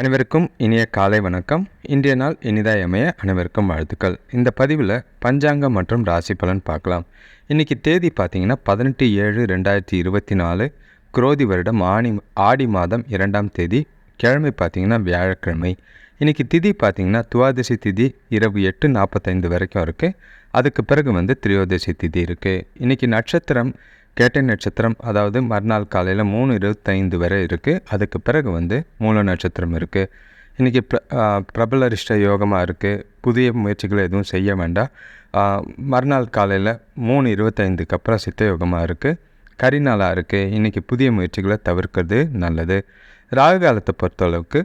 அனைவருக்கும் இனிய காலை வணக்கம். இன்றைய நாள் இனிதாய் அமைய அனைவருக்கும் வாழ்த்துக்கள். இந்த பதிவில் பஞ்சாங்கம் மற்றும் ராசி பலன் பார்க்கலாம். இன்றைக்கி தேதி பார்த்தீங்கன்னா பதினெட்டு ஏழு ரெண்டாயிரத்தி இருபத்தி நாலு. குரோதி வருடம் ஆணி ஆடி மாதம் இரண்டாம் தேதி. கிழமை பார்த்தீங்கன்னா வியாழக்கிழமை. இன்றைக்கி திதி பார்த்தீங்கன்னா துவாதசி திதி இரவு எட்டு நாற்பத்தைந்து வரைக்கும் இருக்குது அதுக்கு பிறகு வந்து திரியோதசி திதி இருக்குது இன்றைக்கி நட்சத்திரம் கேட்டை நட்சத்திரம் அதாவது மறுநாள் காலையில் மூணு இருபத்தைந்து வரை இருக்குது அதுக்கு பிறகு வந்து மூல நட்சத்திரம் இருக்குது இன்றைக்கி ப்ர பிரபல பிரபலரிஷ்ட யோகமாக இருக்குது புதிய முயற்சிகளை எதுவும் செய்ய வேண்டாம். மறுநாள் காலையில் மூணு இருபத்தைந்துக்கு அப்புறம் சித்த யோகமாக இருக்குது கரிநாளாக இருக்குது இன்றைக்கி புதிய முயற்சிகளை தவிர்க்கிறது நல்லது. ராகு காலத்தை பொறுத்தளவுக்கு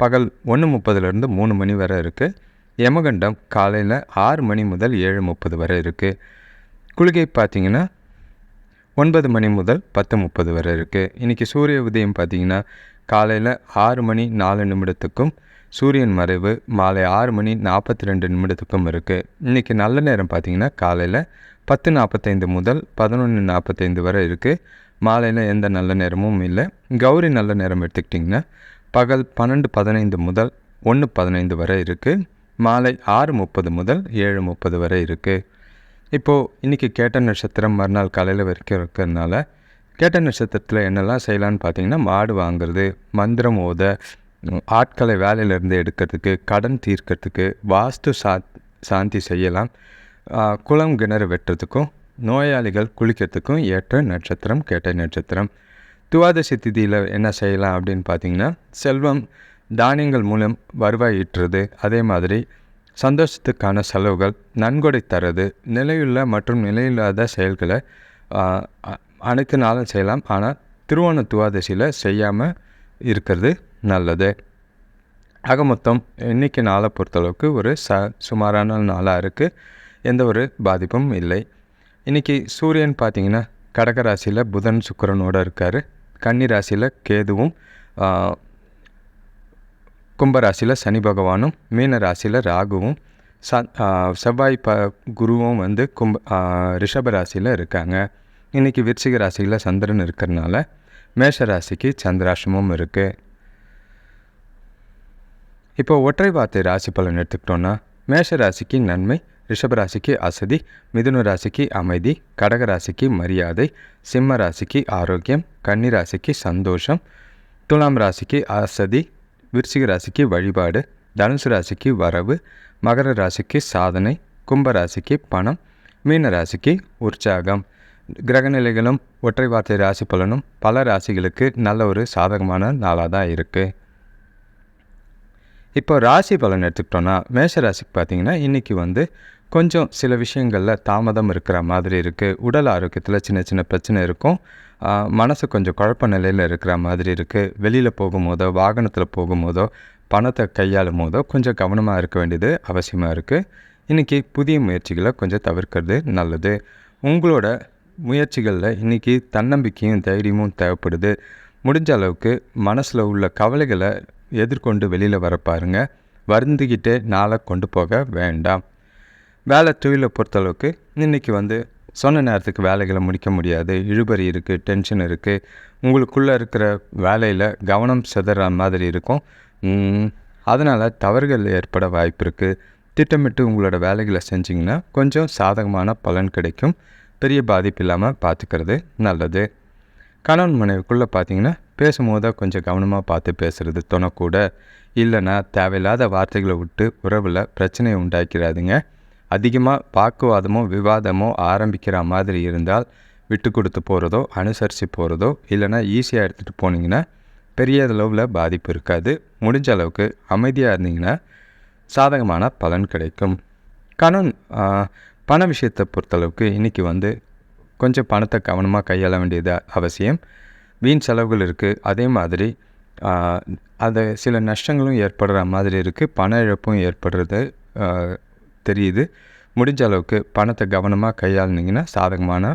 பகல் ஒன்று முப்பதுலேருந்து மூணு மணி வரை இருக்குது யமகண்டம் காலையில் ஆறு மணி முதல் ஏழு முப்பது வரை இருக்குது குளிகை பார்த்திங்கன்னா ஒன்பது மணி முதல் பத்து முப்பது வரை இருக்குது இன்றைக்கி சூரிய உதயம் பார்த்தீங்கன்னா காலையில் ஆறு மணி நாலு நிமிடத்துக்கும் சூரியன் மறைவு மாலை ஆறு மணி நாற்பத்தி ரெண்டு நிமிடத்துக்கும் இருக்குது இன்றைக்கி நல்ல நேரம் பார்த்தீங்கன்னா காலையில் பத்து நாற்பத்தைந்து முதல் பதினொன்று நாற்பத்தைந்து வரை இருக்குது மாலையில் எந்த நல்ல நேரமும் இல்லை. கௌரி நல்ல நேரம் எடுத்துக்கிட்டிங்கன்னா பகல் பன்னெண்டு பதினைந்து முதல் ஒன்று பதினைந்து வரை இருக்குது மாலை ஆறு முப்பது முதல் ஏழு முப்பது வரை இருக்குது இப்போது இன்றைக்கி கேட்ட நட்சத்திரம் மறுநாள் காலையில் வரைக்கும் இருக்கிறதுனால கேட்ட நட்சத்திரத்தில் என்னெல்லாம் செய்யலான்னு பார்த்தீங்கன்னா மாடு வாங்குறது மந்திரம் ஓத ஆட்களை வேலையிலேருந்து எடுக்கிறதுக்கு கடன் தீர்க்கிறதுக்கு வாஸ்து சா சாந்தி செய்யலாம். குளம் கிணறு வெட்டுறதுக்கும் நோயாளிகள் குளிக்கிறதுக்கும் ஏற்ற நட்சத்திரம் கேட்ட நட்சத்திரம். துவாதசி திதியில் என்ன செய்யலாம் அப்படின்னு பார்த்தீங்கன்னா செல்வம் தானியங்கள் மூலம் வருவாய் ஈட்டுறது அதே மாதிரி சந்தோஷத்துக்கான செலவுகள் நன்கொடை தரது நிலையுள்ள மற்றும் நிலையில்லாத செயல்களை அனைத்து நாளும் செய்யலாம். ஆனால் திருவோண துவாதசியில் செய்யாமல் இருக்கிறது நல்லது. ஆக மொத்தம் இன்றைக்கி நாளை பொறுத்தளவுக்கு ஒரு ச சுமாரான நாளாக இருக்குது எந்த ஒரு பாதிப்பும் இல்லை. இன்றைக்கி சூரியன் பார்த்திங்கன்னா கடக ராசியில் புதன் சுக்கரனோடு இருக்கார். கன்னி ராசியில் கேதுவும் கும்பராசியில் சனி பகவானும் மீன ராசியில் ராகுவும் ச செவ்வாய் ப குருவும் வந்து கும்ப ரிஷப ராசியில் இருக்காங்க. இன்றைக்கி விருச்சிக ராசியில் சந்திரன் இருக்கிறனால மேஷ ராசிக்கு சந்திராஷ்டமம் இருக்குது இப்போ ஒற்றை வார்த்தை ராசி பலன் எடுத்துக்கிட்டோன்னா மேஷ ராசிக்கு நன்மை ரிஷப ராசிக்கு அசதி மிதுன ராசிக்கு அமைதி கடக ராசிக்கு மரியாதை சிம்ம ராசிக்கு ஆரோக்கியம் கன்னி ராசிக்கு சந்தோஷம் துலாம் ராசிக்கு அசதி விருச்சிக ராசிக்கு வழிபாடு தனுசு ராசிக்கு வரவு மகர ராசிக்கு சாதனை கும்ப ராசிக்கு பணம் மீன ராசிக்கு உற்சாகம். கிரகநிலைகளும் ஒற்றை வார்த்தை ராசி பலனும் பல ராசிகளுக்கு நல்ல ஒரு சாதகமான நாளாக தான் இருக்குது இப்போ ராசி பலன் எடுத்துக்கிட்டோன்னா மேஷ ராசிக்கு பார்த்தீங்கன்னா இன்றைக்கி வந்து கொஞ்சம் சில விஷயங்களில் தாமதம் இருக்கிற மாதிரி இருக்குது உடல் ஆரோக்கியத்தில் சின்ன சின்ன பிரச்சனை இருக்கும். மனசு கொஞ்சம் குழப்ப நிலையில் இருக்கிற மாதிரி இருக்குது வெளியில் போகும்போதோ வாகனத்தில் போகும்போதோ பணத்தை கையாளும் போதோ கொஞ்சம் கவனமாக இருக்க வேண்டியது அவசியமாக இருக்குது இன்றைக்கி புதிய முயற்சிகளை கொஞ்சம் தவிர்க்கிறது நல்லது. உங்களோட முயற்சிகளில் இன்றைக்கி தன்னம்பிக்கையும் தைரியமும் தேவைப்படுது. முடிஞ்ச அளவுக்கு மனசில் உள்ள கவலைகளை எதிர்கொண்டு வெளியில் வர பாருங்க. வருந்திக்கிட்டே நாளை கொண்டு போக வேண்டாம். வேலை தொழிலை பொறுத்தளவுக்கு இன்றைக்கி வந்து சொன்ன நேரத்துக்கு வேலைகளை முடிக்க முடியாது இழுபறி இருக்குது டென்ஷன் இருக்குது உங்களுக்குள்ளே இருக்கிற வேலையில் கவனம் சிதற மாதிரி இருக்கும். அதனால் தவறுகள் ஏற்பட வாய்ப்பு இருக்குது திட்டமிட்டு உங்களோட வேலைகளை செஞ்சிங்கன்னா கொஞ்சம் சாதகமான பலன் கிடைக்கும். பெரிய பாதிப்பு இல்லாமல் பார்த்துக்கிறது நல்லது. கணவன் மனைவிக்குள்ளே பார்த்தீங்கன்னா பேசும்போது கொஞ்சம் கவனமாக பார்த்து பேசுகிறது துணக்கூட இல்லைன்னா தேவையில்லாத வார்த்தைகளை விட்டு உறவில் பிரச்சனையை உண்டாக்கிறாதுங்க அதிகமாக வாக்குவாதமோ விவாதமோ ஆரம்பிக்கிற மாதிரி இருந்தால் விட்டு கொடுத்து போகிறதோ அனுசரித்து போகிறதோ இல்லைன்னா ஈஸியாக எடுத்துகிட்டு போனீங்கன்னா பெரிய அளவில் பாதிப்பு இருக்காது. முடிஞ்ச அளவுக்கு அமைதியாக இருந்தீங்கன்னா சாதகமான பலன் கிடைக்கும். கணவன் பண விஷயத்தை பொறுத்தளவுக்கு இன்றைக்கி வந்து கொஞ்சம் பணத்தை கவனமாக கையாள வேண்டியது அவசியம். வீண் செலவுகள் இருக்குது அதே மாதிரி அது சில நஷ்டங்களும் ஏற்படுற மாதிரி இருக்குது பண இழப்பும் ஏற்படுறது தெரியுது. முடிஞ்ச அளவுக்கு பணத்தை கவனமாக கையாளுனீங்கன்னா சாதகமான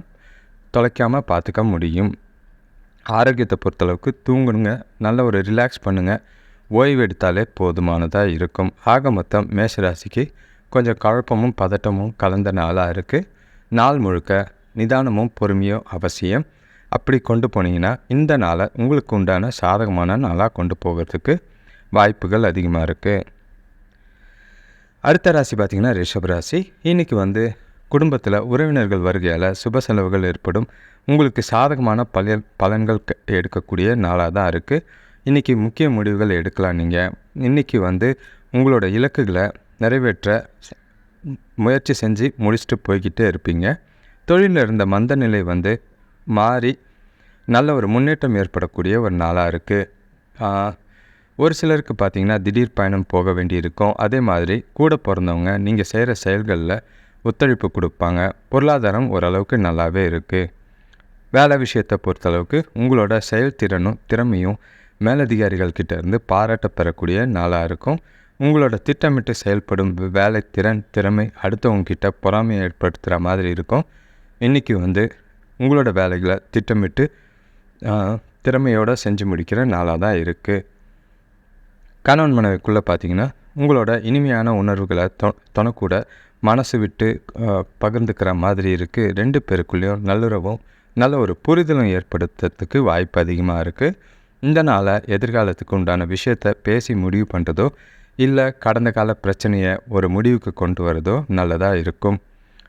தொலைக்காமல் பார்த்துக்க முடியும். ஆரோக்கியத்தை பொறுத்தளவுக்கு தூங்கணுங்க நல்ல ஒரு ரிலாக்ஸ் பண்ணுங்கள் ஓய்வு எடுத்தாலே போதுமானதாக இருக்கும். ஆக மொத்தம் மேஷராசிக்கு கொஞ்சம் குழப்பமும் பதட்டமும் கலந்த நாளாக இருக்குது நாள் முழுக்க நிதானமும் பொறுமையும் அவசியம். அப்படி கொண்டு போனீங்கன்னா இந்த நாளை உங்களுக்கு உண்டான சாதகமான நாளாக கொண்டு போகிறதுக்கு வாய்ப்புகள் அதிகமாக இருக்குது அடுத்த ராசி பார்த்திங்கன்னா ரிஷப் ராசி. இன்றைக்கி வந்து குடும்பத்தில் உறவினர்கள் வருகையால் சுப செலவுகள் ஏற்படும். உங்களுக்கு சாதகமான பல பலன்கள் எடுக்கக்கூடிய நாளாக தான் இருக்குது இன்றைக்கி முக்கிய முடிவுகள் எடுக்கலாம் நீங்கள் இன்றைக்கி வந்து உங்களோட இலக்குகளை நிறைவேற்ற முயற்சி செஞ்சு முடிச்சுட்டு போய்கிட்டே இருப்பீங்க. தொழிலில் இருந்த மந்த நிலை வந்து மாறி நல்ல ஒரு முன்னேற்றம் ஏற்படக்கூடிய ஒரு நாளாக இருக்குது ஒரு சிலருக்கு பார்த்தீங்கன்னா திடீர் பயணம் போக வேண்டியிருக்கும். அதே மாதிரி கூட பிறந்தவங்க நீங்கள் செய்கிற செயல்களில் ஒத்துழைப்பு கொடுப்பாங்க. பொருளாதாரம் ஓரளவுக்கு நல்லாவே இருக்குது வேலை விஷயத்தை பொறுத்தளவுக்கு உங்களோட செயல்திறனும் திறமையும் மேலதிகாரிகள்கிட்ட இருந்து பாராட்ட பெறக்கூடிய நாளாக இருக்கும். உங்களோட திட்டமிட்டு செயல்படும் வேலை திறன் திறமை அடுத்தவங்கக்கிட்ட பொறாமை பொறாமையை ஏற்படுத்துகிற மாதிரி இருக்கும். இன்றைக்கி வந்து உங்களோட வேலைகளை திட்டமிட்டு திறமையோடு செஞ்சு முடிக்கிற நாளாக தான் இருக்குது கணவன் மனைவிக்குள்ளே பார்த்தீங்கன்னா உங்களோட இனிமையான உணர்வுகளை தொ தொணக்கூட மனசு விட்டு பகிர்ந்துக்கிற மாதிரி இருக்குது ரெண்டு பேருக்குள்ளேயும் நல்லுறவும் நல்ல ஒரு புரிதலும் ஏற்படுத்துறதுக்கு வாய்ப்பு அதிகமாக இருக்குது இந்த நாளை எதிர்காலத்துக்கு உண்டான விஷயத்தை பேசி முடிவு பண்ணுறதோ இல்லை கடந்த கால பிரச்சனையை ஒரு முடிவுக்கு கொண்டு வரதோ நல்லதாக இருக்கும்.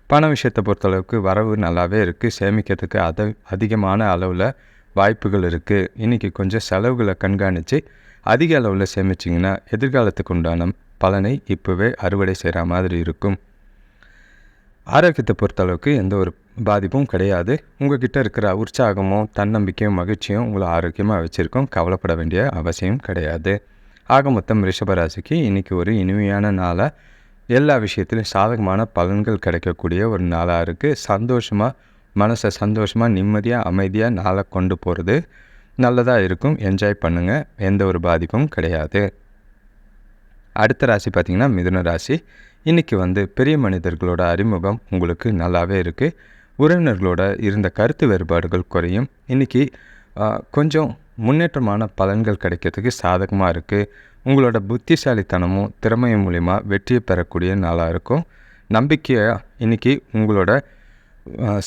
பண விஷயத்தை பொறுத்தளவுக்கு வரவு நல்லாவே இருக்குது சேமிக்கிறதுக்கு அத அதிகமான அளவில் வாய்ப்புகள் இருக்குது இன்றைக்கி கொஞ்சம் செலவுகளை கண்காணித்து அதிக அளவில் சேமிச்சிங்கன்னா எதிர்காலத்துக்கு உண்டான பலனை இப்போவே அறுவடை செய்கிற மாதிரி இருக்கும். ஆரோக்கியத்தை பொறுத்தளவுக்கு எந்த ஒரு பாதிப்பும் கிடையாது. உங்கள்கிட்ட இருக்கிற உற்சாகமும் தன்னம்பிக்கையும் மகிழ்ச்சியும் உங்களை ஆரோக்கியமாக வச்சுருக்கோம். கவலைப்பட வேண்டிய அவசியம் கிடையாது. ஆக மொத்தம் ரிஷபராசிக்கு இன்றைக்கி ஒரு இனிமையான நாளாக எல்லா விஷயத்திலும் சாதகமான பலன்கள் கிடைக்கக்கூடிய ஒரு நாளாக இருக்குது சந்தோஷமாக மனசை சந்தோஷமாக நிம்மதியாக அமைதியாக நாளை கொண்டு போகிறது நல்லதாக இருக்கும் என்ஜாய் பண்ணுங்கள் எந்த ஒரு பாதிப்பும் கிடையாது. அடுத்த ராசி பார்த்திங்கன்னா மிதுன ராசி. இன்றைக்கி வந்து பெரிய மனிதர்களோட அறிமுகம் உங்களுக்கு நல்லாவே இருக்குது உறவினர்களோட இருந்த கருத்து வேறுபாடுகள் குறையும். இன்றைக்கி கொஞ்சம் முன்னேற்றமான பலன்கள் கிடைக்கிறதுக்கு சாதகமாக இருக்குது உங்களோட புத்திசாலித்தனமும் திறமையும் மூலிமா வெற்றியை பெறக்கூடிய நாளாக இருக்கும். நம்பிக்கையாக இன்றைக்கி உங்களோட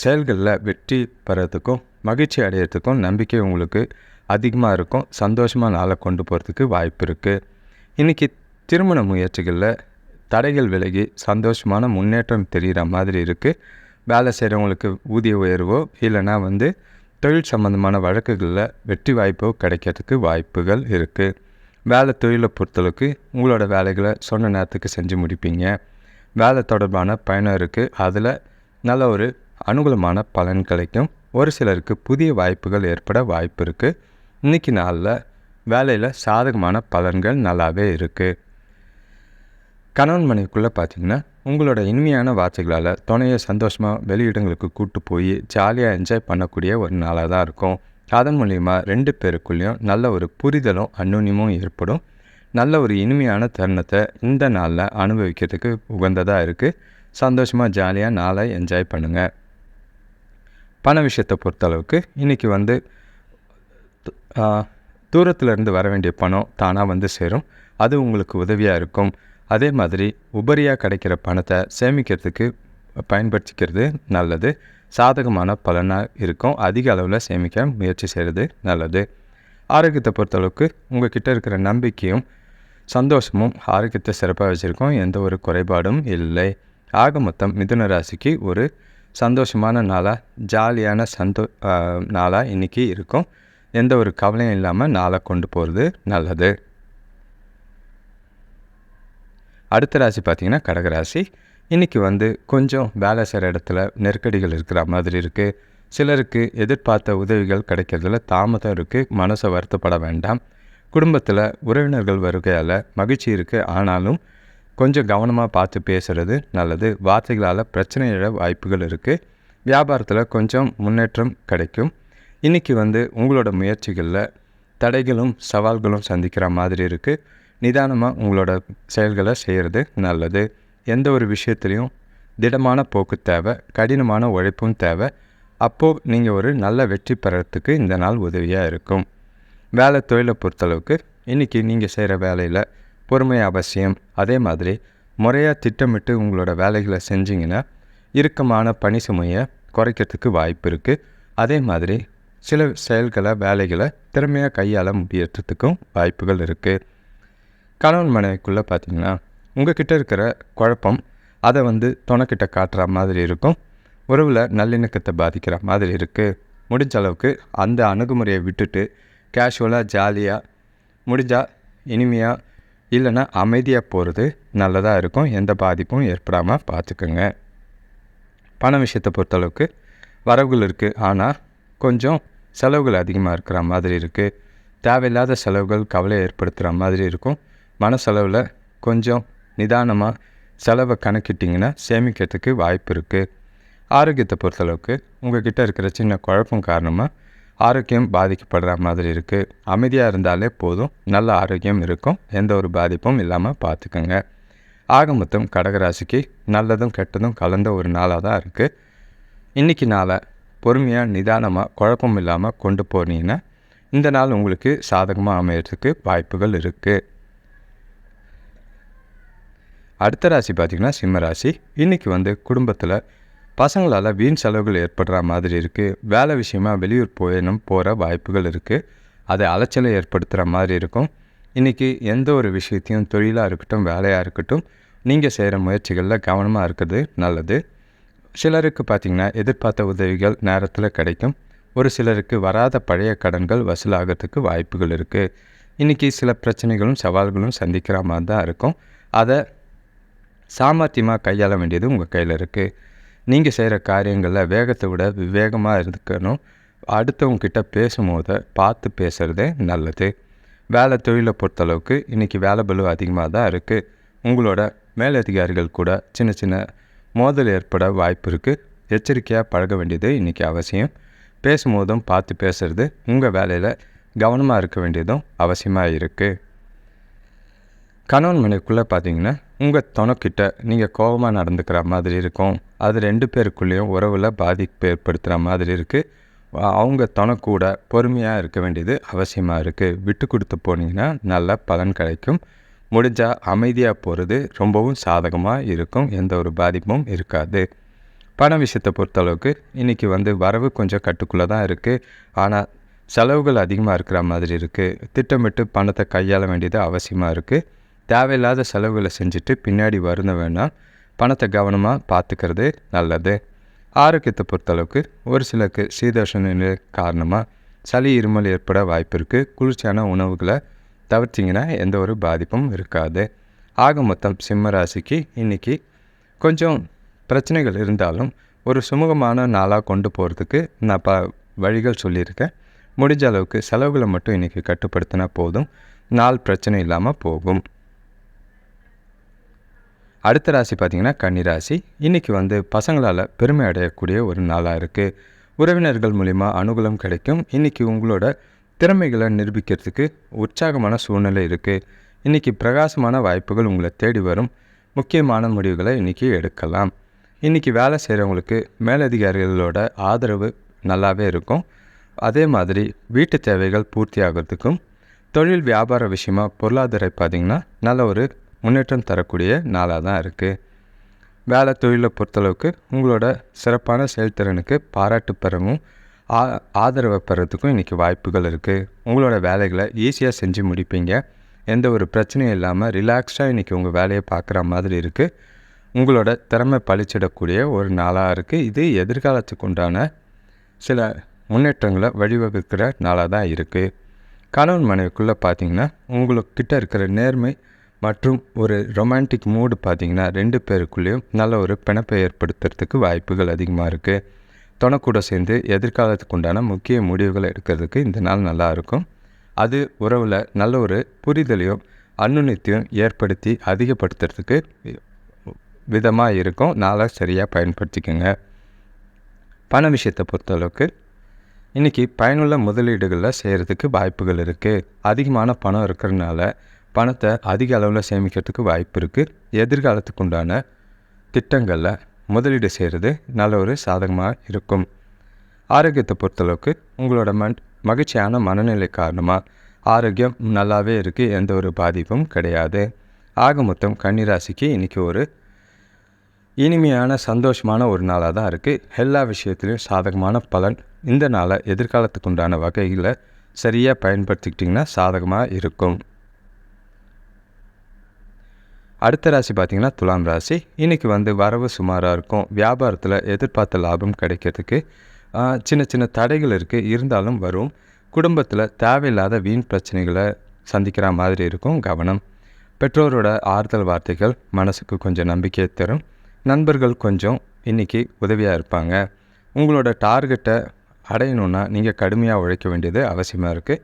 செயல்களில் வெற்றி பெறத்துக்கும் மகிழ்ச்சி அடையிறதுக்கும் நம்பிக்கை உங்களுக்கு அதிகமாக இருக்கும். சந்தோஷமாக நாளை கொண்டு போகிறதுக்கு வாய்ப்பு இருக்குது இன்றைக்கி திருமண முயற்சிகளில் தடைகள் விலகி சந்தோஷமான முன்னேற்றம் தெரிகிற மாதிரி இருக்குது வேலை செய்கிறவங்களுக்கு ஊதிய உயர்வோ இல்லைன்னா வந்து தொழில் சம்மந்தமான வழக்குகளில் வெற்றி வாய்ப்போ கிடைக்கிறதுக்கு வாய்ப்புகள் இருக்குது வேலை தொழிலை பொறுத்தளவுக்கு உங்களோட வேலைகளை சொன்ன நேரத்துக்கு செஞ்சு முடிப்பீங்க. வேலை தொடர்பான பயணம் இருக்குது அதில் நல்ல ஒரு அனுகூலமான பலன் கிடைக்கும். ஒரு சிலருக்கு புதிய வாய்ப்புகள் ஏற்பட வாய்ப்பு இருக்குது இன்றைக்கி நாளில் வேலையில் சாதகமான பலன்கள் நல்லாவே இருக்குது கணவன் மனைவிக்குள்ளே பார்த்தீங்கன்னா உங்களோட இனிமையான வார்த்தைகளால் துணையை சந்தோஷமாக வெளியிடங்களுக்கு கூட்டு போய் ஜாலியாக என்ஜாய் பண்ணக்கூடிய ஒரு நாளாக தான் இருக்கும். அதன் மூலிமா ரெண்டு பேருக்குள்ளேயும் நல்ல ஒரு புரிதலும் அந்நுன்யமும் ஏற்படும். நல்ல ஒரு இனிமையான தருணத்தை இந்த நாளில் அனுபவிக்கிறதுக்கு உகந்ததாக இருக்குது சந்தோஷமாக ஜாலியாக நாளை என்ஜாய் பண்ணுங்கள் பண விஷயத்தை பொறுத்தளவுக்கு இன்றைக்கி வந்து தூரத்தில் இருந்து வர வேண்டிய பணம் தானாக வந்து சேரும். அது உங்களுக்கு உதவியாக இருக்கும். அதே மாதிரி உபரியாக கிடைக்கிற பணத்தை சேமிக்கிறதுக்கு பயன்படுத்திக்கிறது நல்லது. சாதகமான பலனாக இருக்கும். அதிக அளவில் சேமிக்க முயற்சி செய்கிறது நல்லது. ஆரோக்கியத்தை பொறுத்தளவுக்கு உங்கள் கிட்டே இருக்கிற நம்பிக்கையும் சந்தோஷமும் ஆரோக்கியத்தை சிறப்பாக வச்சுருக்கோம். எந்த ஒரு குறைபாடும் இல்லை. ஆக மொத்தம் மிதுன ராசிக்கு ஒரு சந்தோஷமான நாளாக ஜாலியான சந்தோ நாளாக இன்றைக்கி இருக்கும். எந்த ஒரு கவலையும் இல்லாமல் நாளை கொண்டு போகிறது நல்லது. அடுத்த ராசி பார்த்திங்கன்னா கடகராசி இன்றைக்கி வந்து கொஞ்சம் வேலை செய்கிற இடத்துல நெருக்கடிகள் இருக்கிற மாதிரி இருக்குது சிலருக்கு எதிர்பார்த்த உதவிகள் கிடைக்கிறதுல தாமதம் இருக்குது மனசை வருத்தப்பட வேண்டாம். குடும்பத்தில் உறவினர்கள் வருகையால் மகிழ்ச்சி இருக்குது ஆனாலும் கொஞ்சம் கவனமாக பார்த்து பேசுகிறது நல்லது. வார்த்தைகளால் பிரச்சனை வாய்ப்புகள் இருக்குது வியாபாரத்தில் கொஞ்சம் முன்னேற்றம் கிடைக்கும். இன்றைக்கி வந்து உங்களோட முயற்சிகளில் தடைகளும் சவால்களும் சந்திக்கிற மாதிரி இருக்குது நிதானமாக உங்களோட செயல்களை செய்கிறது நல்லது. எந்த ஒரு விஷயத்துலையும் திடமான போக்கு தேவை கடினமான உழைப்பும் தேவை. அப்போது நீங்கள் ஒரு நல்ல வெற்றி பெறத்துக்கு இந்த நாள் உதவியாக இருக்கும். வேலை தொழிலை பொறுத்தளவுக்கு இன்றைக்கி நீங்கள் செய்கிற வேலையில் பொறுமை அவசியம். அதே மாதிரி முறையாக திட்டமிட்டு உங்களோட வேலைகளை செஞ்சிங்கன்னா இறுக்கமான பணி சுமையை குறைக்கிறதுக்கு வாய்ப்பு இருக்குது அதே மாதிரி சில செயல்களை வேலைகளை திறமையாக கையாள முடியறதுக்கும் வாய்ப்புகள் இருக்குது கணவன் மனைவிக்குள்ளே பார்த்தீங்கன்னா உங்ககிட்ட இருக்கிற குழப்பம் அதை வந்து துணைக்கிட்ட காட்டுற மாதிரி இருக்கும். உறவில் நல்லிணக்கத்தை பாதிக்கிற மாதிரி இருக்குது முடிஞ்ச அளவுக்கு அந்த அணுகுமுறையை விட்டுட்டு கேஷுவலாக ஜாலியாக முடிஞ்சால் இனிமையாக இல்லைன்னா அமைதியாக போகிறது நல்லதாக இருக்கும். எந்த பாதிப்பும் ஏற்படாமல் பார்த்துக்குங்க பண விஷயத்தை பொறுத்தளவுக்கு வரவுகள் இருக்குது ஆனால் கொஞ்சம் செலவுகள் அதிகமாக இருக்கிற மாதிரி இருக்குது தேவையில்லாத செலவுகள் கவலை ஏற்படுத்துகிற மாதிரி இருக்கும். மன செலவில் கொஞ்சம் நிதானமாக செலவை கணக்கிட்டிங்கன்னா சேமிக்கிறதுக்கு வாய்ப்பு இருக்குது ஆரோக்கியத்தை பொறுத்தளவுக்கு உங்கள் கிட்டே இருக்கிற சின்ன குழப்பம் காரணமாக ஆரோக்கியம் பாதிக்கப்படுற மாதிரி இருக்குது அமைதியாக இருந்தாலே போதும். நல்ல ஆரோக்கியம் இருக்கும். எந்த ஒரு பாதிப்பும் இல்லாமல் பார்த்துக்கோங்க ஆக மொத்தம் கடகராசிக்கு நல்லதும் கெட்டதும் கலந்த ஒரு நாளாக தான் இருக்குது இன்றைக்கி நாளை பொறுமையாக நிதானமாக குழப்பம் இல்லாமல் கொண்டு போனீங்கன்னா இந்த நாள் உங்களுக்கு சாதகமாக அமையறதுக்கு வாய்ப்புகள் இருக்குது அடுத்த ராசி பார்த்திங்கன்னா சிம்ம ராசி. இன்றைக்கி வந்து குடும்பத்தில் பசங்களால் வீண் செலவுகள் ஏற்படுற மாதிரி இருக்குது வேலை விஷயமா வெளியூர் போயணும் போகிற வாய்ப்புகள் இருக்குது அதை அலைச்சலை ஏற்படுத்துகிற மாதிரி இருக்கும். இன்றைக்கி எந்த ஒரு விஷயத்தையும் தொழிலாக இருக்கட்டும் வேலையாக இருக்கட்டும் நீங்கள் செய்கிற முயற்சிகளில் கவனமாக இருக்கிறது நல்லது. சிலருக்கு பார்த்திங்கன்னா எதிர்பார்த்த உதவிகள் நேரத்தில் கிடைக்கும். ஒரு சிலருக்கு வராத பழைய கடன்கள் வசூலாகிறதுக்கு வாய்ப்புகள் இருக்குது இன்றைக்கி சில பிரச்சனைகளும் சவால்களும் சந்திக்கிற மாதிரி தான் இருக்கும். அதை சாமர்த்தியமாக கையாள வேண்டியது உங்கள் கையில் இருக்குது நீங்கள் செய்கிற காரியங்களில் வேகத்தை விட விவேகமாக இருக்கணும் அடுத்தவங்கக்கிட்ட பேசும்போது பார்த்து பேசுகிறதே நல்லது. வேலை தொழிலை பொறுத்தளவுக்கு இன்றைக்கி வேலை பலு அதிகமாக தான் இருக்குது உங்களோட மேலதிகாரிகள் கூட சின்ன சின்ன மோதல் ஏற்பட வாய்ப்பு இருக்குது எச்சரிக்கையாக பழக வேண்டியது இன்றைக்கி அவசியம். பேசும்போதும் பார்த்து பேசுகிறது உங்கள் வேலையில் கவனமாக இருக்க வேண்டியதும் அவசியமாக இருக்குது கணவன் மனைக்குள்ளே பார்த்தீங்கன்னா உங்கள் துணைக்கிட்ட நீங்கள் கோபமாக நடந்துக்கிற மாதிரி இருக்கும். அது ரெண்டு பேருக்குள்ளேயும் உறவில் பாதிப்பு ஏற்படுத்துகிற மாதிரி இருக்குது அவங்க துணை பொறுமையாக இருக்க வேண்டியது அவசியமாக இருக்குது விட்டு கொடுத்து போனீங்கன்னா நல்ல பலன் கிடைக்கும். முடிஞ்சால் அமைதியாக போகிறது ரொம்பவும் சாதகமாக இருக்கும். எந்த ஒரு பாதிப்பும் இருக்காது. பண விஷயத்தை பொறுத்தளவுக்கு இன்றைக்கி வந்து வரவு கொஞ்சம் கட்டுக்குள்ளே தான் இருக்குது ஆனால் செலவுகள் அதிகமாக இருக்கிற மாதிரி இருக்குது திட்டமிட்டு பணத்தை கையாள வேண்டியது அவசியமாக இருக்குது தேவையில்லாத செலவுகளை செஞ்சுட்டு பின்னாடி வருந்த வேணால் பணத்தை கவனமாக பார்த்துக்கிறது நல்லது. ஆரோக்கியத்தை பொறுத்தளவுக்கு ஒரு சிலருக்கு சீதோஷன காரணமாக சளி இருமல் ஏற்பட வாய்ப்பு இருக்குது குளிர்ச்சியான உணவுகளை தவிர்த்திங்கன்னா எந்த ஒரு பாதிப்பும் இருக்காது. ஆக மொத்தம் சிம்ம ராசிக்கு இன்றைக்கி கொஞ்சம் பிரச்சனைகள் இருந்தாலும் ஒரு சுமூகமான நாளாக கொண்டு போகிறதுக்கு நான் ப வழிகள் சொல்லியிருக்கேன். முடிஞ்ச அளவுக்கு செலவுகளை மட்டும் இன்றைக்கி கட்டுப்படுத்தினா போதும். நாள் பிரச்சனை இல்லாமல் போகும். அடுத்த ராசி பார்த்திங்கன்னா கன்னிராசி இன்றைக்கி வந்து பசங்களால் பெருமை அடையக்கூடிய ஒரு நாளாக இருக்குது உறவினர்கள் மூலிமா அனுகூலம் கிடைக்கும். இன்றைக்கி உங்களோட திறமைகளை நிரூபிக்கிறதுக்கு உற்சாகமான சூழ்நிலை இருக்குது இன்றைக்கி பிரகாசமான வாய்ப்புகள் உங்களை தேடி வரும். முக்கியமான முடிவுகளை இன்றைக்கி எடுக்கலாம். இன்றைக்கி வேலை செய்கிறவங்களுக்கு மேலதிகாரிகளோட ஆதரவு நல்லாவே இருக்கும். அதே மாதிரி வீட்டு தேவைகள் பூர்த்தி ஆகிறதுக்கும் தொழில் வியாபார விஷயமா பொருளாதார பார்த்திங்கன்னா நல்ல ஒரு முன்னேற்றம் தரக்கூடிய நாளாக தான் இருக்குது வேலை தொழிலை பொறுத்தளவுக்கு உங்களோட சிறப்பான செயல்திறனுக்கு பாராட்டு பெறவும் ஆ ஆதரவை பெறத்துக்கும் இன்றைக்கி வாய்ப்புகள் இருக்குது உங்களோட வேலைகளை ஈஸியாக செஞ்சு முடிப்பீங்க. எந்த ஒரு பிரச்சனையும் இல்லாமல் ரிலாக்ஸ்டாக இன்றைக்கி உங்கள் வேலையை பார்க்குற மாதிரி இருக்குது உங்களோட திறமை பழிச்சிடக்கூடிய ஒரு நாளாக இருக்குது இது எதிர்காலத்துக்கு உண்டான சில முன்னேற்றங்களை வழிவகுக்கிற நாளாக தான் இருக்குது கணவன் மனைவிக்குள்ளே பார்த்தீங்கன்னா உங்களுக்கிட்ட இருக்கிற நேர்மை மற்றும் ஒரு ரொமான்டிக் மூடு பார்த்திங்கன்னா ரெண்டு பேருக்குள்ளேயும் நல்ல ஒரு பிணப்பை ஏற்படுத்துறதுக்கு வாய்ப்புகள் அதிகமாக இருக்குது துணைக்கூட சேர்ந்து எதிர்காலத்துக்கு உண்டான முக்கிய முடிவுகளை எடுக்கிறதுக்கு இந்த நாள் நல்லா இருக்கும். அது உறவில் நல்ல ஒரு புரிதலையும் அன்னுணித்தையும் ஏற்படுத்தி அதிகப்படுத்துறதுக்கு விதமாக இருக்கும். நாளை சரியாக பயன்படுத்திக்கோங்க. பண விஷயத்தை பொறுத்தளவுக்கு இன்றைக்கி பயனுள்ள முதலீடுகளில் செய்கிறதுக்கு வாய்ப்புகள் இருக்குது அதிகமான பணம் இருக்கிறதுனால பணத்தை அதிக அளவில் சேமிக்கிறதுக்கு வாய்ப்பு இருக்குது எதிர்காலத்துக்கு உண்டான திட்டங்களில் முதலீடு செய்கிறது நல்ல ஒரு சாதகமாக இருக்கும். ஆரோக்கியத்தை பொறுத்தளவுக்கு உங்களோட மண் மகிழ்ச்சியான மனநிலை காரணமாக ஆரோக்கியம் நல்லாவே இருக்குது எந்த ஒரு பாதிப்பும் கிடையாது. ஆக மொத்தம் கன்னிராசிக்கு இன்றைக்கி ஒரு இனிமையான சந்தோஷமான ஒரு நாளாக தான் இருக்குது எல்லா விஷயத்துலையும் சாதகமான பலன் இந்த நாளை எதிர்காலத்துக்கு உண்டான வகையில் சரியாக பயன்படுத்திக்கிட்டிங்கன்னா சாதகமாக இருக்கும். அடுத்த ராசி பார்த்திங்கன்னா துலாம் ராசி. இன்றைக்கி வந்து வரவு சுமாராக இருக்கும். வியாபாரத்தில் எதிர்பார்த்த லாபம் கிடைக்கிறதுக்கு சின்ன சின்ன தடைகள் இருக்குது இருந்தாலும் வரும். குடும்பத்தில் தேவையில்லாத வீண் பிரச்சனைகளை சந்திக்கிற மாதிரி இருக்கும். கவனம். பெற்றோரோட ஆறுதல் வார்த்தைகள் மனசுக்கு கொஞ்சம் நம்பிக்கையை தரும். நண்பர்கள் கொஞ்சம் இன்றைக்கி உதவியாக இருப்பாங்க. உங்களோட டார்கெட்டை அடையணுன்னா நீங்கள் கடுமையாக உழைக்க வேண்டியது அவசியமாக இருக்குது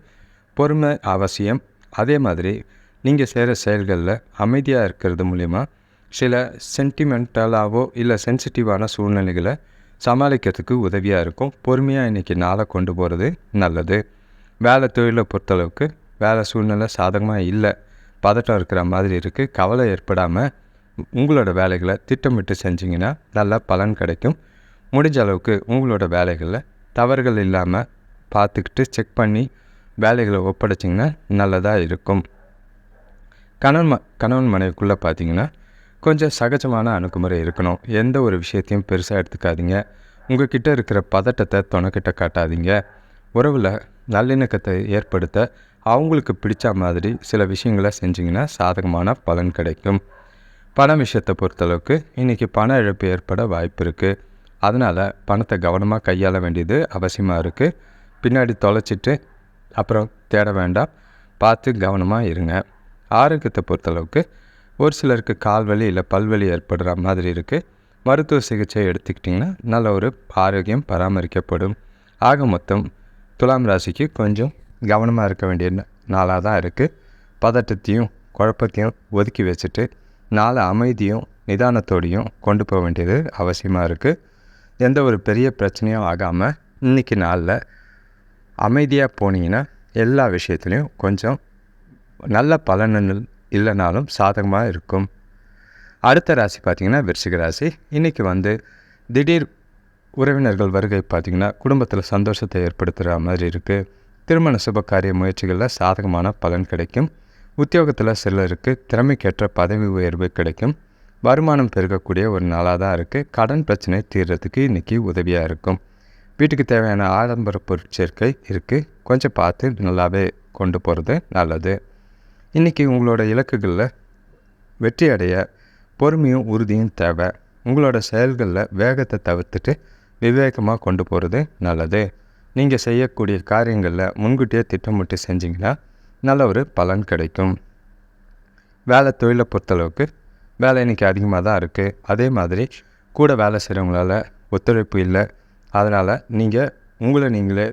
பொறுமை அவசியம். அதே மாதிரி நீங்கள் செய்கிற செயல்களில் அமைதியாக இருக்கிறது மூலிமா சில சென்டிமெண்டலாகவோ இல்லை சென்சிட்டிவான சூழ்நிலைகளை சமாளிக்கிறதுக்கு உதவியாக இருக்கும். பொறுமையாக இன்றைக்கி நாளை கொண்டு போகிறது நல்லது. வேலை தொழிலை பொறுத்தளவுக்கு வேலை சூழ்நிலை சாதகமாக இல்லை. பதட்டம் இருக்கிற மாதிரி இருக்குது கவலை ஏற்படாமல் உங்களோட வேலைகளை திட்டமிட்டு செஞ்சிங்கன்னா நல்ல பலன் கிடைக்கும். முடிஞ்ச அளவுக்கு உங்களோட வேலைகளில் தவறுகள் இல்லாமல் பார்த்துக்கிட்டு செக் பண்ணி வேலைகளை ஒப்படைச்சிங்கன்னா நல்லதாக இருக்கும். கணவன் ம கணவன் மனைவிக்குள்ளே பார்த்தீங்கன்னா கொஞ்சம் சகஜமான அணுகுமுறை இருக்கணும். எந்த ஒரு விஷயத்தையும் பெருசாக எடுத்துக்காதீங்க. உங்ககிட்ட இருக்கிற பதட்டத்தை துணைக்கிட்ட காட்டாதீங்க. உறவில் நல்லிணக்கத்தை ஏற்படுத்த அவங்களுக்கு பிடிச்ச மாதிரி சில விஷயங்களை செஞ்சிங்கன்னா சாதகமான பலன் கிடைக்கும். பண விஷயத்தை பொறுத்தளவுக்கு இன்றைக்கி பண இழப்பு ஏற்பட வாய்ப்பு இருக்குது அதனால் பணத்தை கவனமாக கையாள வேண்டியது அவசியமாக இருக்குது பின்னாடி தொலைச்சிட்டு அப்புறம் தேட வேண்டாம். பார்த்து கவனமாக இருங்க. ஆரோக்கியத்தை பொறுத்தளவுக்கு ஒரு சிலருக்கு கால்வலி இல்லை பல்வலி ஏற்படுற மாதிரி இருக்குது மருத்துவ சிகிச்சை எடுத்துக்கிட்டிங்கன்னா நல்ல ஒரு ஆரோக்கியம் பராமரிக்கப்படும். ஆக மொத்தம் துலாம் ராசிக்கு கொஞ்சம் கவனமாக இருக்க வேண்டிய நாளாக தான் இருக்குது பதட்டத்தையும் குழப்பத்தையும் ஒதுக்கி வச்சுட்டு நாளை அமைதியும் நிதானத்தோடையும் கொண்டு போக வேண்டியது அவசியமாக இருக்குது எந்த ஒரு பெரிய பிரச்சனையும் ஆகாமல் இன்றைக்கி நாளில் அமைதியாக போனீங்கன்னா எல்லா விஷயத்துலையும் கொஞ்சம் நல்ல பலன்கள் இல்லைனாலும் சாதகமாக இருக்கும். அடுத்த ராசி பார்த்திங்கன்னா விருச்சிக ராசி. இன்றைக்கி வந்து திடீர் உறவினர்கள் வருகை பார்த்திங்கன்னா குடும்பத்தில் சந்தோஷத்தை ஏற்படுத்துகிற மாதிரி இருக்குது திருமண சுப காரிய முயற்சிகளில் சாதகமான பலன் கிடைக்கும். உத்தியோகத்தில் சிலருக்கு திறமைக்கேற்ற பதவி உயர்வு கிடைக்கும். வருமானம் பெருகக்கூடிய ஒரு நாளாக தான் இருக்குது கடன் பிரச்சனை தீர்றதுக்கு இன்றைக்கி உதவியாக இருக்கும். வீட்டுக்கு தேவையான ஆடம்பர பொருட்சேர்க்கை இருக்குது கொஞ்சம் பார்த்து நல்லாவே கொண்டு போகிறது நல்லது. இன்றைக்கி உங்களோட இலக்குகளில் வெற்றி அடைய பொறுமையும் உறுதியும் தேவை. உங்களோட செயல்களில் வேகத்தை தவிர்த்துட்டு விவேகமாக கொண்டு போகிறது நல்லது. நீங்கள் செய்யக்கூடிய காரியங்களில் முன்கூட்டியே திட்டமிட்டு செஞ்சிங்கன்னா நல்ல ஒரு பலன் கிடைக்கும். வேலை தொழிலை பொறுத்தளவுக்கு வேலை இன்றைக்கி அதிகமாக தான் இருக்குது அதே மாதிரி கூட வேலை செய்கிறவங்களால ஒத்துழைப்பு இல்லை. அதனால் நீங்கள் உங்களை நீங்களே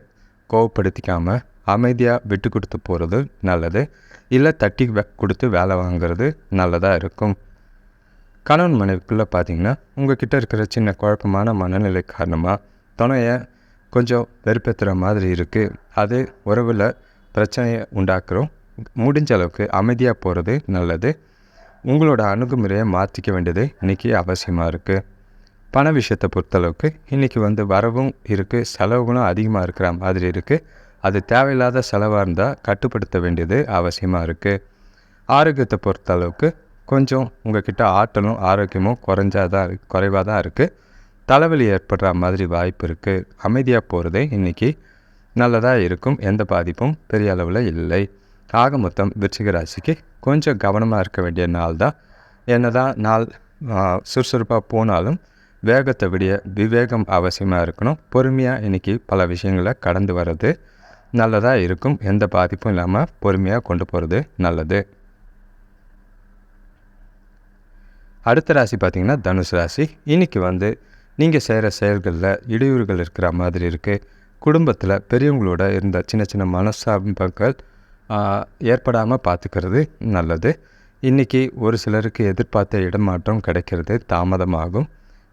கோவப்படுத்திக்காமல் அமைதியாக விட்டு கொடுத்து போகிறது நல்லது. இல்லை தட்டி கொடுத்து வேலை வாங்குறது நல்லதாக இருக்கும். கணவன் மனைவிக்குள்ளே பார்த்தீங்கன்னா உங்ககிட்ட இருக்கிற சின்ன குழப்பமான மனநிலை காரணமாக துணையை கொஞ்சம் வெறுப்பேற்றுற மாதிரி இருக்குது அது உறவில் பிரச்சனையை உண்டாக்குறோம். முடிஞ்ச அளவுக்கு அமைதியாக போகிறது நல்லது. உங்களோட அணுகுமுறையை மாற்றிக்க வேண்டியது இன்றைக்கி அவசியமாக இருக்குது பண விஷயத்தை பொறுத்தளவுக்கு இன்றைக்கி வந்து வரவும் இருக்குது செலவுகளும் அதிகமாக இருக்கிற மாதிரி இருக்குது அது தேவையில்லாத செலவாக இருந்தால் கட்டுப்படுத்த வேண்டியது அவசியமாக இருக்குது ஆரோக்கியத்தை பொறுத்த அளவுக்கு கொஞ்சம் உங்ககிட்ட ஆற்றலும் ஆரோக்கியமும் குறைஞ்சா தான் இருக்கு குறைவாக தான் இருக்குது தலைவலி ஏற்படுற மாதிரி வாய்ப்பு இருக்குது அமைதியாக போகிறதே இன்றைக்கி நல்லதாக இருக்கும். எந்த பாதிப்பும் பெரிய அளவில் இல்லை. ஆக மொத்தம் விருச்சிக ராசிக்கு கொஞ்சம் கவனமாக இருக்க வேண்டிய நாள் தான். என்ன தான் நாள் சுறுசுறுப்பாக போனாலும் வேகத்தை விடிய விவேகம் அவசியமாக இருக்கணும். பொறுமையாக இன்றைக்கி பல விஷயங்களை கடந்து வர்றது. நல்லதாக இருக்கும் எந்த பாதிப்பும் இல்லாமல் பொறுமையாக கொண்டு போகிறது நல்லது. அடுத்த ராசி பார்த்திங்கன்னா தனுசு ராசி. இன்றைக்கி வந்து நீங்கள் செய்கிற செயல்களில் இடையூறுகள் இருக்கிற மாதிரி இருக்குது குடும்பத்தில் பெரியவங்களோட இருந்த சின்ன சின்ன மனசாபங்கள் ஏற்படாமல் பார்த்துக்கிறது நல்லது. இன்றைக்கி ஒரு சிலருக்கு எதிர்பார்த்த இடமாற்றம் கிடைக்கிறது தாமதமாகும்.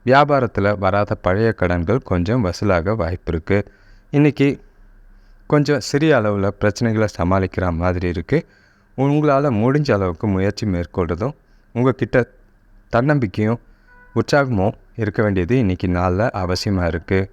வியாபாரத்தில் வராத பழைய கடன்கள் கொஞ்சம் வசூலாக வாய்ப்பு இருக்குது இன்றைக்கி கொஞ்சம் சிறிய அளவில் பிரச்சனைகளை சமாளிக்கிற மாதிரி இருக்குது உங்களால் முடிஞ்ச அளவுக்கு முயற்சி மேற்கொள்றதும் உங்ககிட்ட தன்னம்பிக்கையும் உற்சாகமும் இருக்க வேண்டியது இன்றைக்கி நாளில் அவசியமாக இருக்குது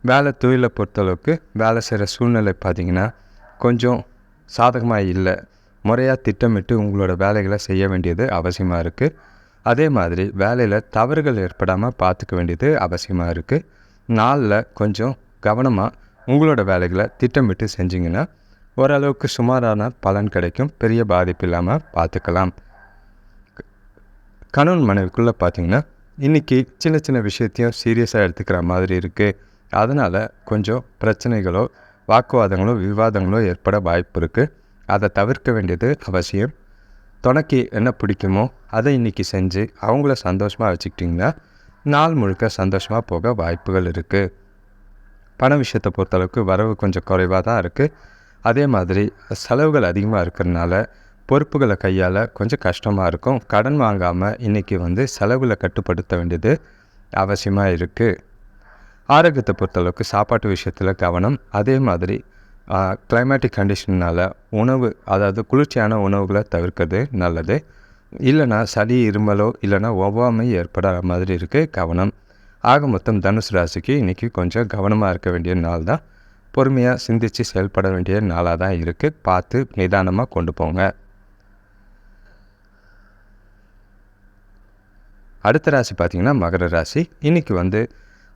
வேலை தொழிலை பொறுத்தளவுக்கு வேலை செய்கிற சூழ்நிலை பார்த்திங்கன்னா கொஞ்சம் சாதகமாக இல்லை. முறையாக திட்டமிட்டு உங்களோட வேலைகளை செய்ய வேண்டியது அவசியமாக இருக்குது அதே மாதிரி வேலையில் தவறுகள் ஏற்படாமல் பார்த்துக்க வேண்டியது அவசியமாக இருக்குது நாளில் கொஞ்சம் கவனமாக உங்களோட வேலைகளை திட்டமிட்டு செஞ்சிங்கன்னா ஓரளவுக்கு சுமாரான பலன் கிடைக்கும். பெரிய பாதிப்பு இல்லாமல் பார்த்துக்கலாம் கணவன் மனைவிக்குள்ளே பார்த்தீங்கன்னா இன்றைக்கி சின்ன சின்ன விஷயத்தையும் சீரியஸாக எடுத்துக்கிற மாதிரி இருக்குது அதனால் கொஞ்சம் பிரச்சனைகளோ வாக்குவாதங்களோ விவாதங்களோ ஏற்பட வாய்ப்பு இருக்குது அதை தவிர்க்க வேண்டியது அவசியம். துணைக்கு என்ன பிடிக்குமோ அதை இன்றைக்கி செஞ்சு அவங்கள சந்தோஷமாக வச்சுக்கிட்டிங்கன்னா நாள் முழுக்க சந்தோஷமாக போக வாய்ப்புகள் இருக்குது பண விஷயத்தை பொறுத்தளவுக்கு வரவு கொஞ்சம் குறைவாக தான் இருக்குது அதே மாதிரி செலவுகள் அதிகமாக இருக்கிறதுனால பொறுப்புகளை கையால் கொஞ்சம் கஷ்டமாக இருக்கும். கடன் வாங்காமல் இன்றைக்கி வந்து செலவுகளை கட்டுப்படுத்த வேண்டியது அவசியமாக இருக்குது ஆரோக்கியத்தை பொறுத்தளவுக்கு சாப்பாட்டு விஷயத்தில் கவனம். அதே மாதிரி கிளைமேட்டிக் கண்டிஷனால் உணவு அதாவது குளிர்ச்சியான உணவுகளை தவிர்க்கிறது நல்லது. இல்லைனா சளி இருமலோ இல்லைனா ஒவ்வாமை ஏற்படாத மாதிரி இருக்குது கவனம். ஆக மொத்தம் தனுசு ராசிக்கு இன்றைக்கி கொஞ்சம் கவனமாக இருக்க வேண்டிய நாள் தான். பொறுமையாக சிந்தித்து செயல்பட வேண்டிய நாளாக தான் இருக்குது பார்த்து நிதானமாக கொண்டு போங்க. அடுத்த ராசி பார்த்திங்கன்னா மகர ராசி. இன்றைக்கி வந்து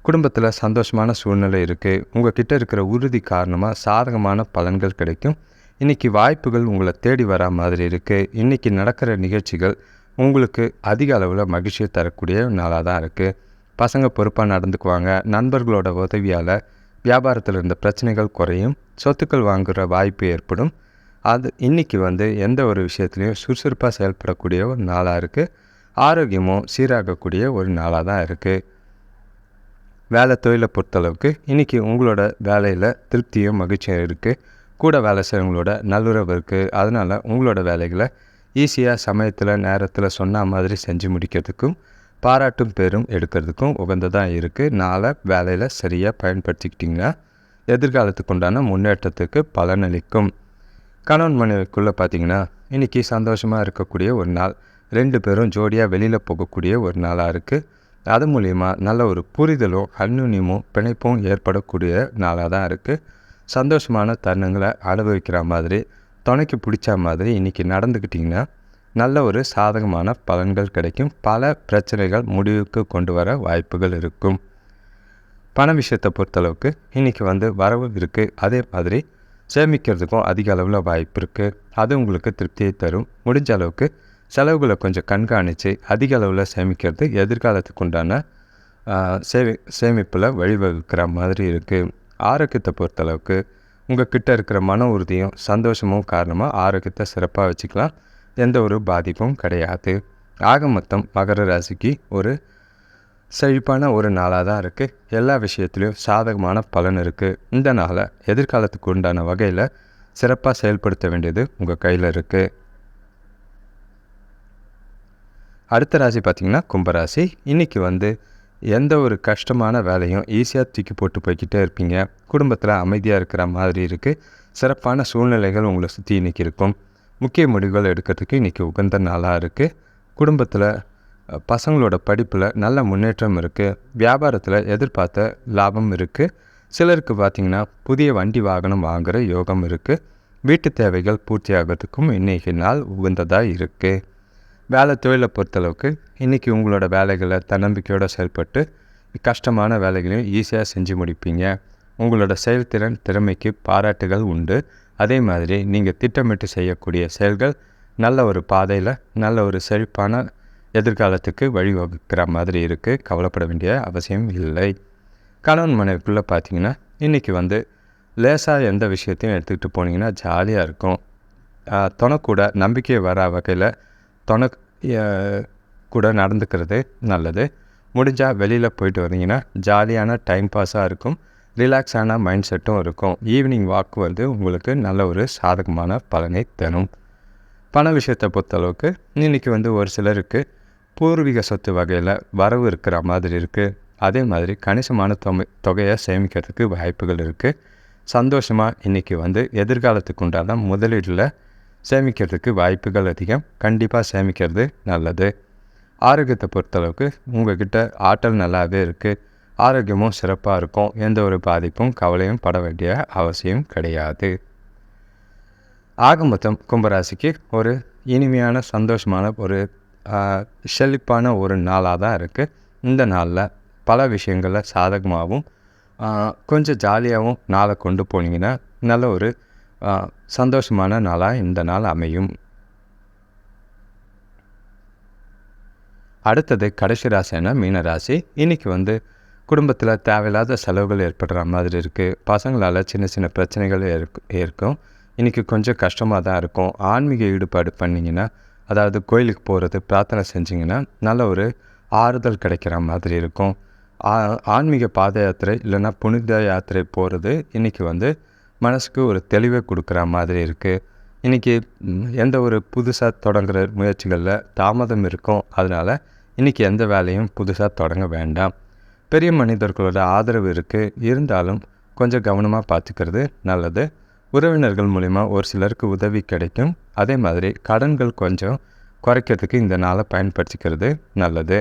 குடும்பத்தில் சந்தோஷமான சூழ்நிலை இருக்குது உங்கள் கிட்டே இருக்கிற உறுதி காரணமாக சாதகமான பலன்கள் கிடைக்கும். இன்றைக்கி வாய்ப்புகள் உங்களை தேடி வரா மாதிரி இருக்குது இன்றைக்கி நடக்கிற நிகழ்ச்சிகள் உங்களுக்கு அதிக அளவில் மகிழ்ச்சியை தரக்கூடிய நாளாக தான் இருக்குது பசங்க பொறுப்பாக நடந்துக்குவாங்க. நண்பர்களோட உதவியால் வியாபாரத்தில் இருந்த பிரச்சனைகள் குறையும். சொத்துக்கள் வாங்குகிற வாய்ப்பு ஏற்படும். அது இன்றைக்கி வந்து எந்த ஒரு விஷயத்துலையும் சுறுசுறுப்பாக செயல்படக்கூடிய ஒரு நாளாக இருக்குது ஆரோக்கியமும் சீராகக்கூடிய ஒரு நாளாக தான் இருக்குது வேலை தொழிலை பொறுத்தளவுக்கு இன்றைக்கி உங்களோட வேலையில் திருப்தியும் மகிழ்ச்சியும் இருக்குது கூட வேலை செய்கிறவங்களோட நல்லுறவு இருக்குது அதனால் உங்களோட வேலைகளை ஈஸியாக சமயத்தில் நேரத்தில் சொன்ன மாதிரி செஞ்சு முடிக்கிறதுக்கும் பாராட்டும் பேரும் எடுக்கிறதுக்கும் உகந்ததாக இருக்குது நாளை வேலையில் சரியாக பயன்படுத்திக்கிட்டிங்கன்னா எதிர்காலத்துக்கு உண்டான முன்னேற்றத்துக்கு பலனளிக்கும். கணவன் மனைவிக்குள்ளே பார்த்திங்கன்னா இன்றைக்கி சந்தோஷமாக இருக்கக்கூடிய ஒரு நாள். ரெண்டு பேரும் ஜோடியாக வெளியில் போகக்கூடிய ஒரு நாளாக இருக்குது அது மூலிமா நல்ல ஒரு புரிதலும் அந்யுன்யமும் பிணைப்பும் ஏற்படக்கூடிய நாளாக தான் இருக்குது சந்தோஷமான தருணங்களை அனுபவிக்கிற மாதிரி துணைக்கு பிடிச்ச மாதிரி இன்றைக்கி நடந்துக்கிட்டிங்கன்னா நல்ல ஒரு சாதகமான பலன்கள் கிடைக்கும். பல பிரச்சனைகள் முடிவுக்கு கொண்டு வர வாய்ப்புகள் இருக்கும். பண விஷயத்தை பொறுத்தளவுக்கு இன்றைக்கி வந்து வரவு இருக்குது அதே மாதிரி சேமிக்கிறதுக்கும் அதிக அளவில் வாய்ப்பு இருக்குது அது உங்களுக்கு திருப்தியை தரும். முடிஞ்ச அளவுக்கு செலவுகளை கொஞ்சம் கண்காணித்து அதிக அளவில் சேமிக்கிறது எதிர்காலத்துக்கு உண்டான சேமி சேமிப்பில் வழிவகுக்கிற மாதிரி இருக்குது ஆரோக்கியத்தை பொறுத்தளவுக்கு உங்கள் கிட்ட இருக்கிற மன உறுதியும் சந்தோஷமும் காரணமாக ஆரோக்கியத்தை சிறப்பாக வச்சுக்கலாம். எந்த ஒரு பாதிப்பும் கிடையாது. ஆக மொத்தம் மகர ராசிக்கு ஒரு செழிப்பான ஒரு நாளாக தான் இருக்குது எல்லா விஷயத்துலேயும் சாதகமான பலன் இருக்குது இந்த நாளை எதிர்காலத்துக்கு உண்டான வகையில் சிறப்பாக செயல்படுத்த வேண்டியது உங்கள் கையில் இருக்குது அடுத்த ராசி பார்த்திங்கன்னா கும்பராசி. இன்றைக்கி வந்து எந்த ஒரு கஷ்டமான வேலையும் ஈஸியாக தூக்கி போட்டு போய்கிட்டே இருப்பீங்க. குடும்பத்தில் அமைதியாக இருக்கிற மாதிரி இருக்குது சிறப்பான சூழ்நிலைகள் உங்களை சுற்றி இன்றைக்கி இருக்கும். முக்கிய முடிவுகள் எடுக்கிறதுக்கு இன்றைக்கி உகந்த நாளாக இருக்குது குடும்பத்தில் பசங்களோட படிப்பில் நல்ல முன்னேற்றம் இருக்குது வியாபாரத்தில் எதிர்பார்த்த லாபம் இருக்குது சிலருக்கு பார்த்திங்கன்னா புதிய வண்டி வாகனம் வாங்குகிற யோகம் இருக்குது வீட்டு தேவைகள் பூர்த்தியாகிறதுக்கும் இன்றைக்கி நாள் உகந்ததாக இருக்குது வேலை தொழிலை பொறுத்தளவுக்கு இன்றைக்கி உங்களோட வேலைகளை தன்னம்பிக்கையோடு செயல்பட்டு கஷ்டமான வேலைகளையும் ஈஸியாக செஞ்சு முடிப்பீங்க. உங்களோட செயல்திறன் திறமைக்கு பாராட்டுகள் உண்டு. அதே மாதிரி நீங்கள் திட்டமிட்டு செய்யக்கூடிய செயல்கள் நல்ல ஒரு பாதையில் நல்ல ஒரு செழிப்பான எதிர்காலத்துக்கு வழிவகுக்கிற மாதிரி இருக்குது கவலைப்பட வேண்டிய அவசியம் இல்லை. கணவன் மனைவிக்குள்ளே பார்த்தீங்கன்னா இன்றைக்கி வந்து லேசாக எந்த விஷயத்தையும் எடுத்துக்கிட்டு போனீங்கன்னா ஜாலியாக இருக்கும். தொணக்கூட நம்பிக்கை வர வகையில் துணை கூட நடந்துக்கிறது நல்லது. முடிஞ்சால் வெளியில் போயிட்டு வந்தீங்கன்னா ஜாலியான டைம் பாஸாக இருக்கும். ரிலாக்ஸான மைண்ட் செட்டும் இருக்கும். ஈவினிங் வாக் வந்து உங்களுக்கு நல்ல ஒரு சாதகமான பலனை தரும். பண விஷயத்தை பொறுத்தளவுக்கு இன்றைக்கி வந்து ஒரு சிலருக்கு பூர்வீக சொத்து வகையில் வரவு இருக்கிற மாதிரி இருக்குது அதே மாதிரி கணிசமான தொகை தொகையை சேமிக்கிறதுக்கு வாய்ப்புகள் இருக்குது சந்தோஷமாக இன்றைக்கி வந்து எதிர்காலத்துக்கு உண்டான முதலீட்டில் சேமிக்கிறதுக்கு வாய்ப்புகள் அதிகம். கண்டிப்பாக சேமிக்கிறது நல்லது. ஆரோக்கியத்தை பொறுத்தளவுக்கு உங்கள்கிட்ட ஆற்றல் நல்லாவே இருக்குது ஆரோக்கியமும் சிறப்பாக இருக்கும். எந்த ஒரு பாதிப்பும் கவலையும் பட வேண்டிய அவசியம் கிடையாது. ஆக மொத்தம் கும்பராசிக்கு ஒரு இனிமையான சந்தோஷமான ஒரு செழிப்பான ஒரு நாளாக தான் இருக்குது இந்த நாளில் பல விஷயங்களில் சாதகமாகவும் கொஞ்சம் ஜாலியாகவும் நாளை கொண்டு போனீங்கன்னா நல்ல ஒரு சந்தோஷமான நாளாக இந்த நாள் அமையும். அடுத்தது கடைசி ராசியான மீன ராசி. இன்றைக்கி வந்து குடும்பத்தில் தேவையில்லாத செலவுகள் ஏற்படுற மாதிரி இருக்குது பசங்களால் சின்ன சின்ன பிரச்சனைகள் இருக்கும் இன்றைக்கி கொஞ்சம் கஷ்டமாக தான் இருக்கும். ஆன்மீக ஈடுபாடு பண்ணிங்கன்னா அதாவது கோயிலுக்கு போகிறது பிரார்த்தனை செஞ்சிங்கன்னா நல்ல ஒரு ஆறுதல் கிடைக்கிற மாதிரி இருக்கும். ஆ- ஆன்மீக பாத யாத்திரை இல்லைன்னா புனித யாத்திரை போகிறது இன்றைக்கி வந்து மனசுக்கு ஒரு தெளிவை கொடுக்குற மாதிரி இருக்குது இன்றைக்கி எந்த ஒரு புதுசாக தொடங்குகிற முயற்சிகளில் தாமதம் இருக்கும். அதனால் இன்றைக்கி எந்த வேலையும் புதுசாக தொடங்க வேண்டாம். பெரிய மனிதர்களோட ஆதரவு இருக்குது இருந்தாலும் கொஞ்சம் கவனமாக பார்த்துக்கிறது நல்லது. உறவினர்கள் மூலிமா ஒரு சிலருக்கு உதவி கிடைக்கும். அதே மாதிரி கடன்கள் கொஞ்சம் குறைக்கிறதுக்கு இந்த நாளை பயன்படுத்திக்கிறது நல்லது.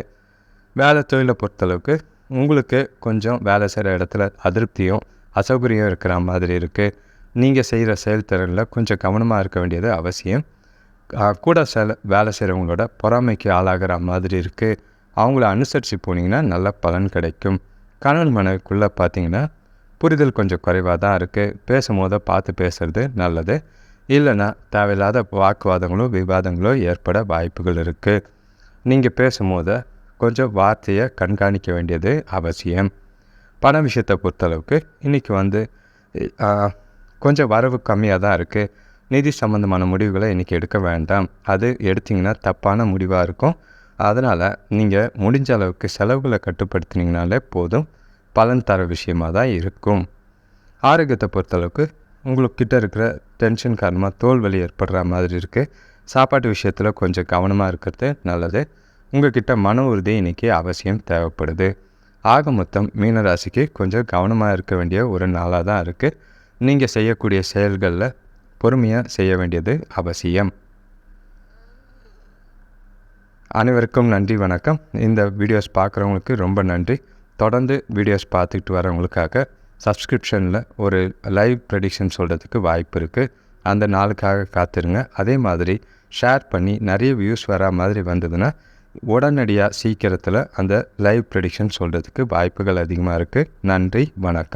வேலை தொழிலை பொறுத்தளவுக்கு உங்களுக்கு கொஞ்சம் வேலை செய்கிற இடத்துல அதிருப்தியும் அசௌகரியம் இருக்கிற மாதிரி இருக்குது நீங்கள் செய்கிற செயல்திறனில் கொஞ்சம் கவனமாக இருக்க வேண்டியது அவசியம். கூட சில வேலை செய்கிறவங்களோட பொறாமைக்கு ஆளாகிற மாதிரி இருக்குது அவங்கள அனுசரித்து போனீங்கன்னா நல்ல பலன் கிடைக்கும். கணவன் மனைவிக்குள்ளே பார்த்தீங்கன்னா புரிதல் கொஞ்சம் குறைவாக தான் இருக்குது பேசும்போது பார்த்து பேசுறது நல்லது. இல்லைன்னா தேவையில்லாத வாக்குவாதங்களோ விவாதங்களோ ஏற்பட வாய்ப்புகள் இருக்குது நீங்கள் பேசும்போது கொஞ்சம் வார்த்தையை கண்காணிக்க வேண்டியது அவசியம். பண விஷயத்தை பொறுத்தளவுக்கு இன்றைக்கி வந்து கொஞ்சம் வரவு கம்மியாக தான் இருக்குது நிதி சம்மந்தமான முடிவுகளை இன்றைக்கி எடுக்க வேண்டாம். அது எடுத்திங்கன்னா தப்பான முடிவாக இருக்கும். அதனால் நீங்கள் முடிஞ்ச அளவுக்கு செலவுகளை கட்டுப்படுத்தினீங்கனாலே போதும். பலன் தர விஷயமாக தான் இருக்கும். ஆரோக்கியத்தை பொறுத்தளவுக்கு உங்களுக்கிட்ட இருக்கிற டென்ஷன் காரணமாக தோல் வலி ஏற்படுற மாதிரி இருக்குது சாப்பாட்டு விஷயத்தில் கொஞ்சம் கவனமாக இருக்கிறது நல்லது. உங்கள்கிட்ட மன உறுதி இன்றைக்கி அவசியம் தேவைப்படுது. ஆக மொத்தம் மீனராசிக்கு கொஞ்சம் கவனமாக இருக்க வேண்டிய ஒரு நாளாக தான் இருக்குது நீங்கள் செய்யக்கூடிய செயல்களில் பொறுமையாக செய்ய வேண்டியது அவசியம். அனைவருக்கும் நன்றி வணக்கம். இந்த வீடியோஸ் பார்க்குறவங்களுக்கு ரொம்ப நன்றி. தொடர்ந்து வீடியோஸ் பார்த்துக்கிட்டு வரவங்களுக்காக சப்ஸ்கிரிப்ஷனில் ஒரு லைவ் ப்ரெடிக்ஷன் சொல்கிறதுக்கு வாய்ப்பு இருக்குது அந்த நாளுக்காக காத்திருங்க. அதே மாதிரி ஷேர் பண்ணி நிறைய வியூஸ் வரா மாதிரி வந்ததுன்னா உடனடியாக சீக்கிரத்தில் அந்த லைவ் ப்ரெடிக்ஷன் சொல்கிறதுக்கு வாய்ப்புகள் அதிகமாக இருக்குது நன்றி வணக்கம்.